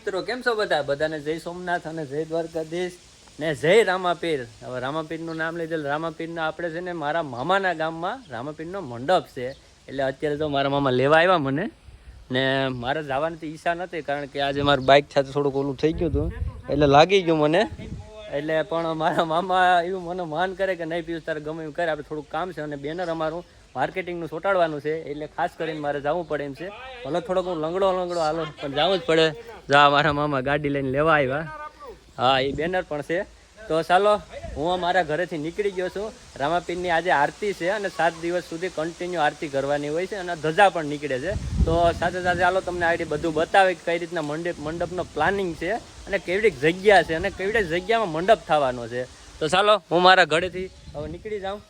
મિત્રો, કેમ છો બધા? બધાને જય સોમનાથ અને જય દ્વારકાધીશ ને જય રામાપીર. હવે રામાપીરનું નામ લીધેલ રામાપીરના આપણે છે ને મારા મામાના ગામમાં રામાપીરનો મંડપ છે. એટલે અત્યારે તો મારા મામા લેવા આવ્યા મને. ને મારે જવાની ઈચ્છા નથી, કારણ કે આજે મારું બાઇક સાથે થોડુંક ઓલું થઈ ગયું હતું. એટલે લાગી ગયું મને. એટલે પણ મારા મામા એવું મને માન કરે કે નહીં પીવું તારે ગમે એવું કરે. આપણે થોડુંક કામ છે અને બેનર અમારું માર્કેટિંગનું ચોંટાડવાનું છે. એટલે ખાસ કરીને મારે જવું પડે એમ છે. ભલે થોડોક હું લંગડો લંગડો હાલો, પણ જવું જ પડે. જા, મારા મામા ગાડી લઈને લેવા આવ્યા. હા એ બેનર પણ છે. તો ચાલો, હું મારા ઘરેથી નીકળી ગયો છું. રામાપીરની આજે આરતી છે અને સાત દિવસ સુધી કન્ટિન્યુ આરતી કરવાની હોય છે અને ધજા પણ નીકળે છે. તો સાથે સાથે ચાલો, તમને આગળ બધું બતાવે કે કઈ રીતના મંડપ, મંડપનો પ્લાનિંગ છે અને કેવડી જગ્યા છે અને કેવડી જગ્યામાં મંડપ થવાનો છે. તો ચાલો, હું મારા ઘરેથી હવે નીકળી જાઉં.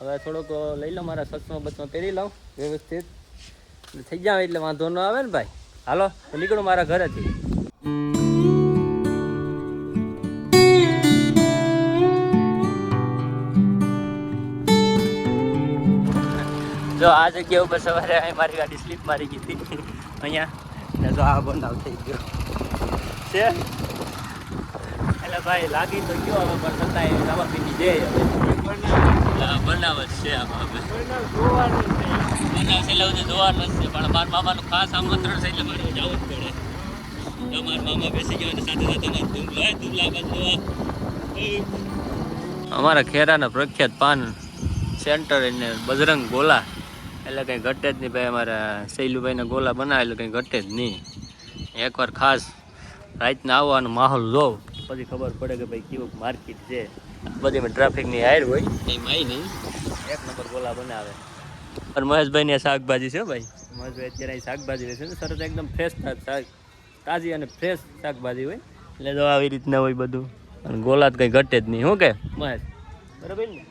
હવે થોડોક લઈ લઉં મારા સચમાં બચમાં પહેરી લઉં. વ્યવસ્થિત. થઈ જાવ એટલે વાંધો ન આવે ને ભાઈ? હાલો નીકળું મારા ઘરેથી. જો, આ જગ્યા ઉપર સવારે અહીં મારી ગાડી સ્લીપ મારી ગઈ હતી. અહીંયા. ને જો, આ બનાવ થઈ ગયો. છે? એટલે ભાઈ, લાગી તો ગયો હવે, પણ છતાંય રાવા પીની જઈ હવે બનાવટ છે બનાવ છે એટલે જોવાનું છે, પણ મારા મામાનું ખાસ આમંત્રણ છે એટલે જ પડે. તો મામા બેસી ગયા સાથે સાથે અમારા ખેરાના પ્રખ્યાત પાન સેન્ટર એને બજરંગ ગોલા. એટલે કંઈ ઘટે જ નહીં ભાઈ, અમારા શૈલુભાઈના ગોલા બનાવે એટલે કંઈ ઘટે જ નહીં. એકવાર ખાસ રાતના આવવાનો માહોલ જોવ. પછી ખબર પડે કે ભાઈ કેવું માર્કેટ છે. બધી ટ્રાફિકની હાર હોય. એ માય નહીં. એક નંબર ગોલા બનાવે. અને મહેશભાઈની શાકભાજી છે ભાઈ. મહેશભાઈ અત્યારે અહીં શાકભાજી વેચે છે. સરસ એકદમ ફ્રેશ શાક તાજી અને ફ્રેશ શાકભાજી હોય. એટલે તો આવી રીતના હોય બધું. અને ગોલા તો કંઈ ઘટે જ નહીં શું કે? મહેશ. બરાબર ને?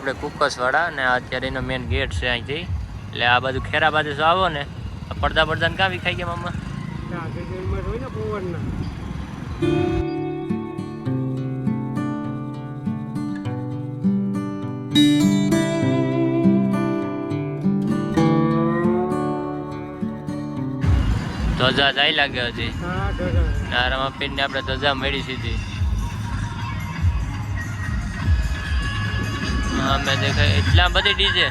આપણે કુકસવાળા અને અત્યારે એનો મેઇન ગેટ છે અહીંથી. એટલે આ બાજુ ખેરા બાજુ જો આવો ને પડદા પડદા કાં વિખાઈ ગયા મામા? ધ્વજા જાય લાગે હજી? નારામાં પીને આપણે ધ્વજા મળી સીધી. હા મેં દેખાય એટલા બધી ડીજે.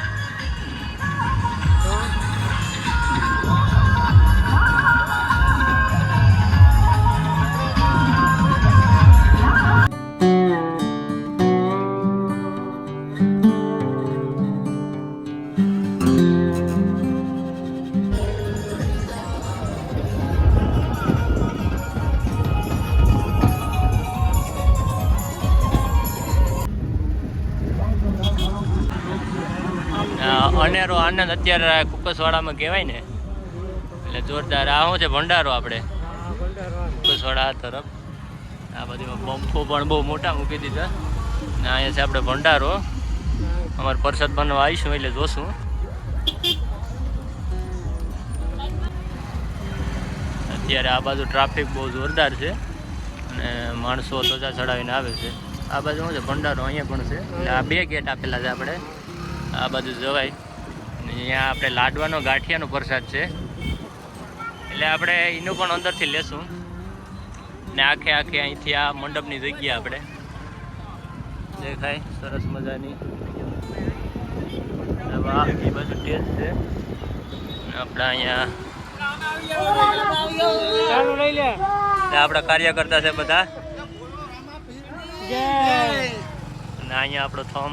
આનંદ અત્યારે કુકસવાડામાં કહેવાય ને. એટલે જોરદાર આ શું છે ભંડારો આપણે? કુકસવાડા તરફ. આ બધી પંપો પણ બહુ મોટા મૂકી દીધા. ને અહીંયા છે આપણે ભંડારો. અમારે પરસાદ બનવા આવીશું એટલે જોશું. અત્યારે આ બાજુ ટ્રાફિક બહુ જોરદાર છે. અને માણસો ધજા ચડાવીને આવે છે. આ બાજુ શું છે ભંડારો અહીંયા પણ છે. આ બે ગેટ આપેલા છે આપણે. આ બાજુ જવાય. અહીંયા આપણે લાડવાનો ગાંઠિયાનો પ્રસાદ છે. એટલે આપણે એનું પણ અંદરથી લેશું. ને આખે આખે અહીંથી આ મંડપની જગ્યા આપણે દેખાય. સરસ મજાની. આ એ બાજુ ટેસ્ટ છે. આપણે અહીંયા આપણા કાર્યકર્તા છે બધા. અને અહીંયા આપણો થમ.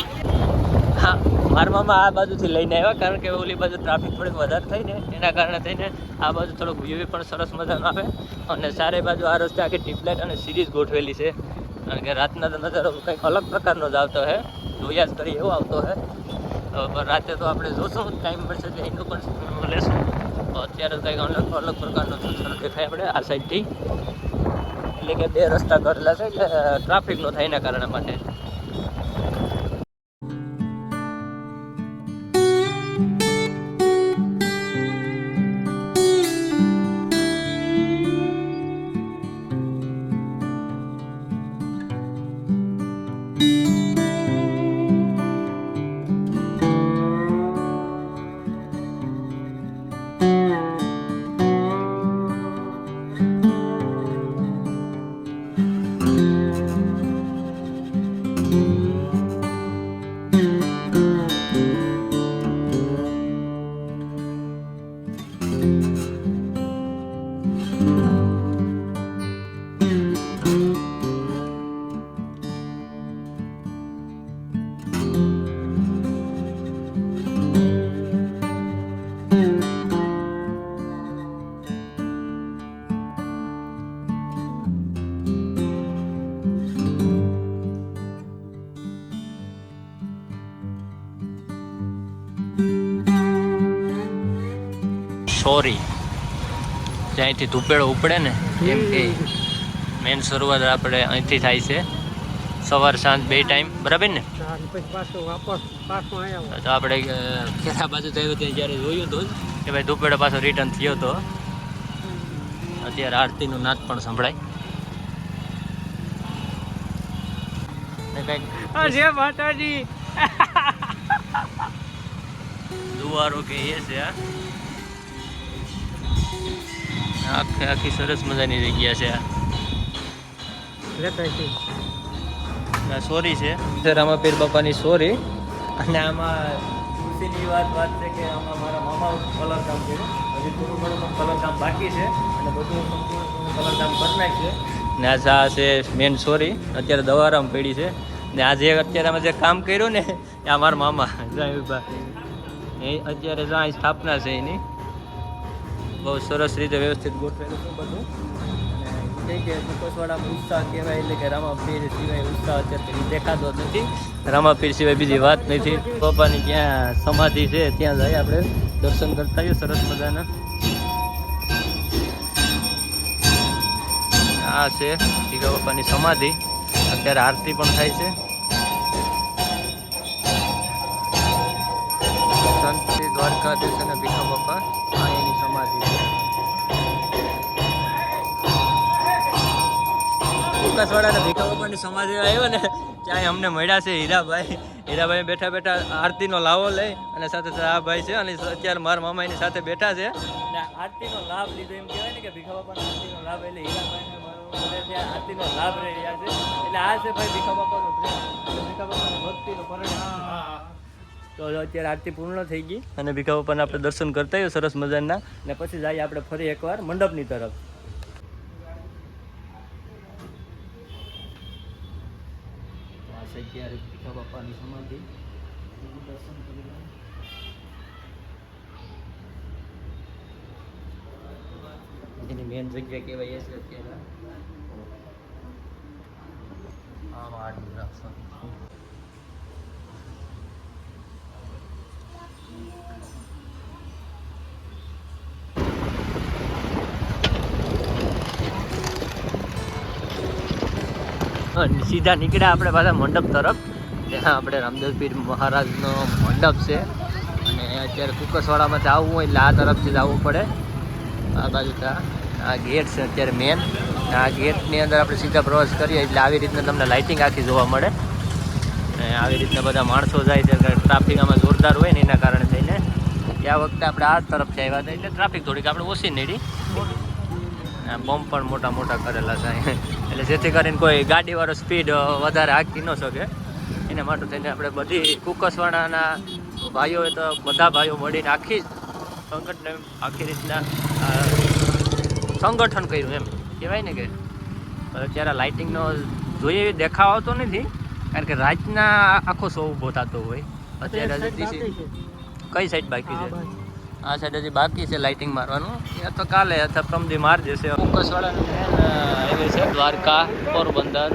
હા મારા મામા આ બાજુથી લઈને આવ્યા, કારણ કે ઓલી બાજુ ટ્રાફિક થોડીક વધારે થઈ ને, એના કારણે થઈને આ બાજુ થોડોક વ્યૂ પણ સરસ મજાનો આવે. અને ચારે બાજુ આ રસ્તે આખી ટ્રીપલાઇટ અને સિરીઝ ગોઠવેલી છે. કારણ કે રાતના નજારો કંઈક અલગ પ્રકારનો જ આવતો હે. જોયા જ કરી એવો આવતો હે. તો રાતે તો આપણે જોશું ટાઈમ મળશે એટલે એનું પણ લેશું. અત્યારે કંઈક અલગ અલગ પ્રકારનો દેખાય આપણે આ સાઈડથી એટલે કે બે રસ્તા કરેલા છે એટલે ટ્રાફિક નો થાય એના કારણે માટે. સોરી. જ્યાંથી ધૂપેડો ઉપડે ને એમ કે મેન શરૂઆત આપણે અહીંથી થાય છે. સવાર સાંજ બે ટાઈમ બરાબર ને? તો આપણે ખેરા બાજુ થયું ત્યાં જ્યારે જોયું હતું કે ભાઈ ધૂપેડો પાછો રિટર્ન થયો હતો અત્યારે આરતીનું નાચ પણ સંભળાય. કંઈક જય માતાજી. દુવારો કે એ છે આ આખે આખી સરસ મજાની જગ્યા છે આ. લેતા છે. સર આમાં પીર રામાપીર બાપાની સોરી અને આમાં ખુશીની વાત વાત છે કે આમાં મારા મામા કલર કામ કર્યું. હજી થોડું ઘણું કલર કામ બાકી છે અને બધું સંપૂર્ણ કલર કામ કરી નાખ્યું ને આ સા છે મેન સોરી અત્યારે દવારામ પડી છે. ને આજે અત્યારે અમે જે કામ કર્યું ને એ આ મારા મામા. જાયુભા એ અત્યારે જ્યાં સ્થાપના છે એની. બહુ સરસ રીતે વ્યવસ્થિત ગોઠવેલું છે બધું. અને કે મુકસવાડામાં ઉત્સાહ કહેવાય એટલે કે રામાપીર સિવાય ઉત્સાહ અત્યારે દેખાતો નથી. રામાપીર સિવાય બીજી વાત નથી. પપ્પાની જ્યાં સમાધિ છે, ત્યાં જઈ આપણે. દર્શન કરતા હોઈએ સરસ મજાના. આ છે ભીખા બાપાની સમાધિ. અત્યારે આરતી પણ થાય છે. શ્રી દ્વારકાધીશ અને ભીખા બાપા આ એની સમાધિ. છે ઉકાસવાડા અને ભીખા બાપાની સમાધિ આવ્યો ને ત્યાં અમને મળ્યા છે હીરાભાઈ. હીરાભાઈ બેઠા બેઠા આરતીનો લાવો લઈ અને સાથે સાથે આ ભાઈ છે અને અત્યારે મારા મામા એની સાથે બેઠા છે. અને આરતીનો લાભ લીધો એમ કહેવાય ને કે ભીખા બાપાનો આરતીનો લાભ એટલે હીરાભાઈને આરતીનો લાભ રહી રહ્યા છે. એટલે આ છે ભાઈ ભીખા બાપાનો પ્રેમ. ભીખા બાપાની ભક્તિનો પરિણામ તો અત્યારે આરતી પૂર્ણ થઈ ગઈ. અને ભીખા બાપાના આપણે દર્શન કરતા આવ્યો સરસ મજાના. અને પછી જઈએ આપણે ફરી એકવાર મંડપની તરફ. તો આ છે ત્યારે ભીખા બાપાની સમાધિ? દર્શન કરી એની મેન જગ્યા કહેવાય છે અત્યારે. આમ આટલું રાખશો. અને સીધા નીકળ્યા આપણે પાછા મંડપ તરફ. ત્યાં આપણે રામદેવપીર મહારાજનો મંડપ છે. અને અત્યારે કુકસવાડામાંથી આવવું હોય એટલે આ તરફથી આવવું પડે. આ બાજુ ત્યાં આ ગેટ છે અત્યારે મેન આ ગેટની અંદર આપણે સીધા પ્રવાસ કરીએ એટલે આવી રીતના તમને લાઇટિંગ આખી જોવા મળે. અને આવી રીતના બધા માણસો જાય છે ટ્રાફિક આમાં જોરદાર હોય ને એના કારણે થઈને આ વખતે આપણે આ તરફ આવ્યા હતા એટલે ટ્રાફિક થોડીક આપણે ઓછી નીડી. બમ્પ પણ મોટા મોટા કરેલા છે. એટલે જેથી કરીને કોઈ ગાડીવાળો સ્પીડ વધારે હાંકી ન શકે. એના માટે થઈને આપણે બધી કુકસવાડાના ભાઈઓ તો બધા ભાઈઓ મળીને આખી સંગઠન આખી રીતના સંગઠન કર્યું એમ. કહેવાય ને કે અત્યારે લાઇટિંગનો જોઈએ દેખાવ આવતો નથી. કારણ કે રાતના આખો શો ઊભો થતો હોય અત્યારે હજી કઈ સાઈડ બાકી છે? આ સાઈડ હજી બાકી છે લાઇટિંગ મારવાનું. યા તો કાલે અથવા પ્રમદી માર જશે. ફોકસવાળાનું હાઈવે છે દ્વારકા પોરબંદર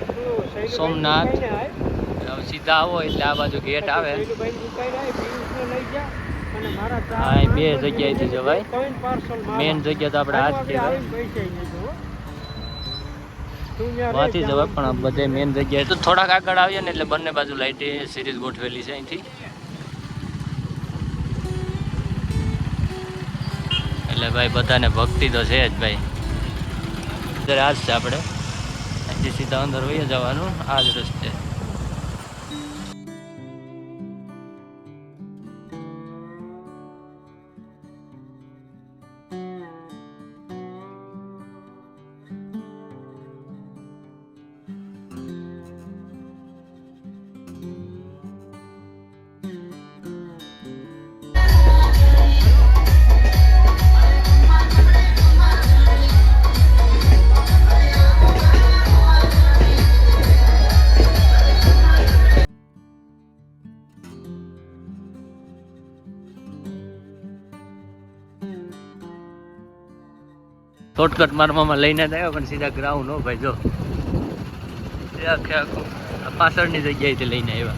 સોમનાથ. સીધા આવો એટલે આ બાજુ ગેટ આવે. હા એ બે જગ્યાએથી જવાય. મેન જગ્યા તો આપણે આ જ કહેવાય. વાંથી જવાય પણ આ બધે મેન જગ્યાએ તો થોડાક આગળ આવીએ ને એટલે બંને બાજુ લાઇટે સિરીઝ ગોઠવેલી છે અહીંથી. એટલે ભાઈ બધાને ભક્તિ તો છે જ ભાઈ. અત્યારે આ જ છે આપણે. અહીંથી સીધા અંદર હોઈએ જવાનું. આ જ રસ્તે. શોર્ટકટ મારવામાં લઈને જ આવ્યો, પણ સીધા ગ્રાઉન્ડ હો ભાઈ, જો. આખે આખું પાછળની જગ્યાએથી લઈને આવ્યા.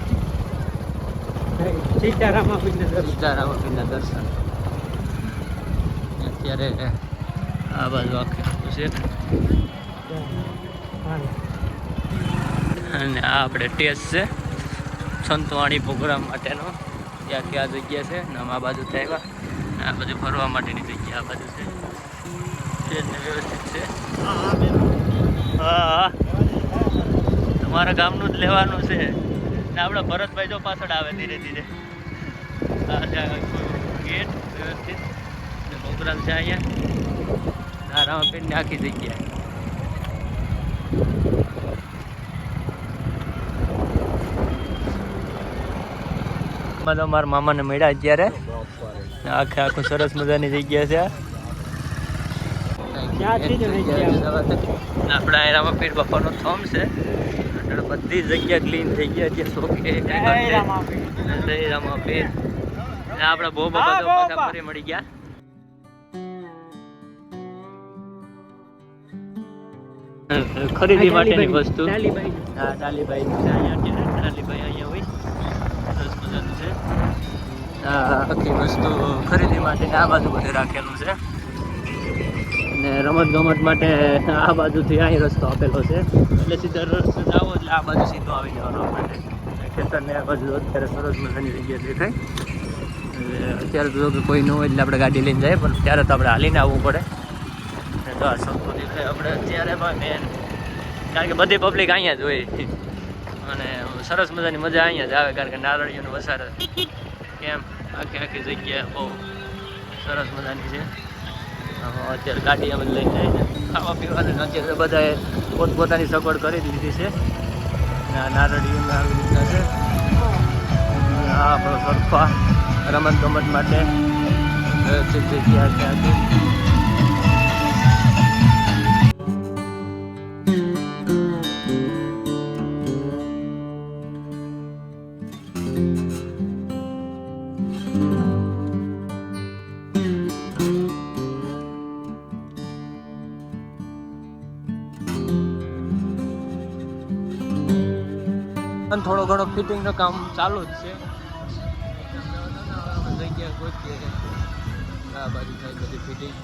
સીતારામપીરના દર્શન. અત્યારે આ બાજુ આખે છે. અને આ આપણે ટેસ્ટ છે, સંતવાણી પ્રોગ્રામ માટેનો. ત્યાં કે આ જગ્યા છે ને આ બાજુ આવ્યા. આ બધું ફરવા માટેની જગ્યા આ બાજુ છે. વ્યવસ્થિત છે. હા તમારા ગામનું જ લેવાનું છે. ને આપણા ભરતભાઈ જો પાછળ આવે ધીરે ધીરે. ગેટ વ્યવસ્થિત. ને પ્રોગ્રામ છે અહીંયા. ધારામાં પીને આખી જગ્યાએ. મારા મામાને મળ્યા અત્યારે. આખે આખું સરસ મજાની જગ્યા છે આ. ક્યાંથી જ લઈ ગયા? આપણા એરામાં પીર બાપાનો થોમ છે. એટલે બધી જગ્યા ક્લીન થઈ ગયા છે. સોકે રામાપીર આપણા બહુ બાપા તો પાછા ફરી મળી ગયા. ખરીદી માટેની વસ્તુ. હા ડાલીભાઈ અહીંયા છે ને ડાલીભાઈ અહીંયા હોય. સરસ મજાનું છે આખી વસ્તુ ખરીદી માટે આ બાજુ બધે રાખેલું છે. રમત ગમત માટે આ બાજુથી અહીં રસ્તો આપેલો છે. એટલે સીધા રસ્તો જાવો એટલે આ બાજુ સીધો આવી જવાનો આપણે. ખેતરને આ બાજુ અત્યારે સરસ મજાની જગ્યા દેખાય. એટલે અત્યારે તો જો કે કોઈ ન હોય એટલે આપણે ગાડી લઈને જાય પણ ત્યારે તો આપણે હાલીને આવવું પડે. તો આ સસ્તો દેખાય આપણે અત્યારે મેન કારણ કે બધી પબ્લિક અહીંયા જ હોય. અને સરસ મજાની મજા અહીંયા જ આવે કારણ કે નારળીઓનો વસાર કેમ? આખી આખી જગ્યા બહુ સરસ મજાની છે. અત્યારે ગાડી અમે લઈને છે. ખાવા પીવાનું અત્યારે બધાએ પોતપોતાની સગવડ કરી દીધી છે. ને આવી રીતના છે. આ આપણો સરખા રમત ગમત માટે જગ્યા છે ફિટિંગનું કામ ચાલુ જ છે. જગ્યા ગોતીએ આ બાજુ થાય બધી ફિટિંગ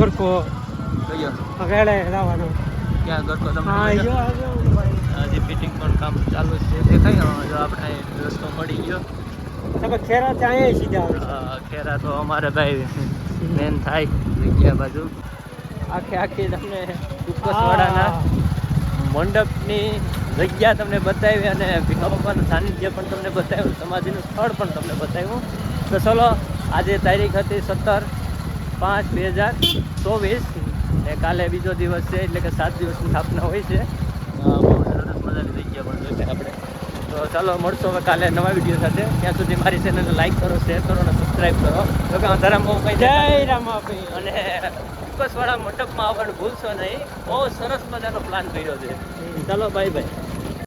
ગરકો. વેળે લાવવાનો. ક્યાં ગરકો તમે હજી ફિટિંગ પણ કામ ચાલુ છે. દેખાય? જો આપણે રસ્તો મળી ગયો. તમે ખેરા ત્યાં સીધા ખેરા તો અમારે ભાઈ મેન થાય જગ્યા બાજુ. આખે આખી તમને ઉપસવાડાના મંડપની જગ્યા તમને બતાવી અને ભીખા બાપાનું સાનિધ્ય પણ તમને બતાવ્યું સમાધિનું સ્થળ પણ તમને બતાવ્યું. તો ચલો આજે તારીખ હતી સત્તર પાંચ બે હજાર ચોવીસ ને કાલે બીજો દિવસ છે એટલે કે સાત દિવસની સ્થાપના હોય છે. બહુ સરસ મજાની જગ્યા પણ જોઈએ આપણે. તો ચાલો મળશો હવે કાલે નવા વીડિયો સાથે. ત્યાં સુધી મારી ચેનલને લાઈક કરો શેર કરો અને સબસ્ક્રાઈબ કરો. તો કે અંધારામાં બહુ જય રામાપીર અને ઉપસવાળા મંડપમાં આવવાનું ભૂલશો નહીં. બહુ સરસ મજાનો પ્લાન કર્યો છે. ચાલો બાય બાય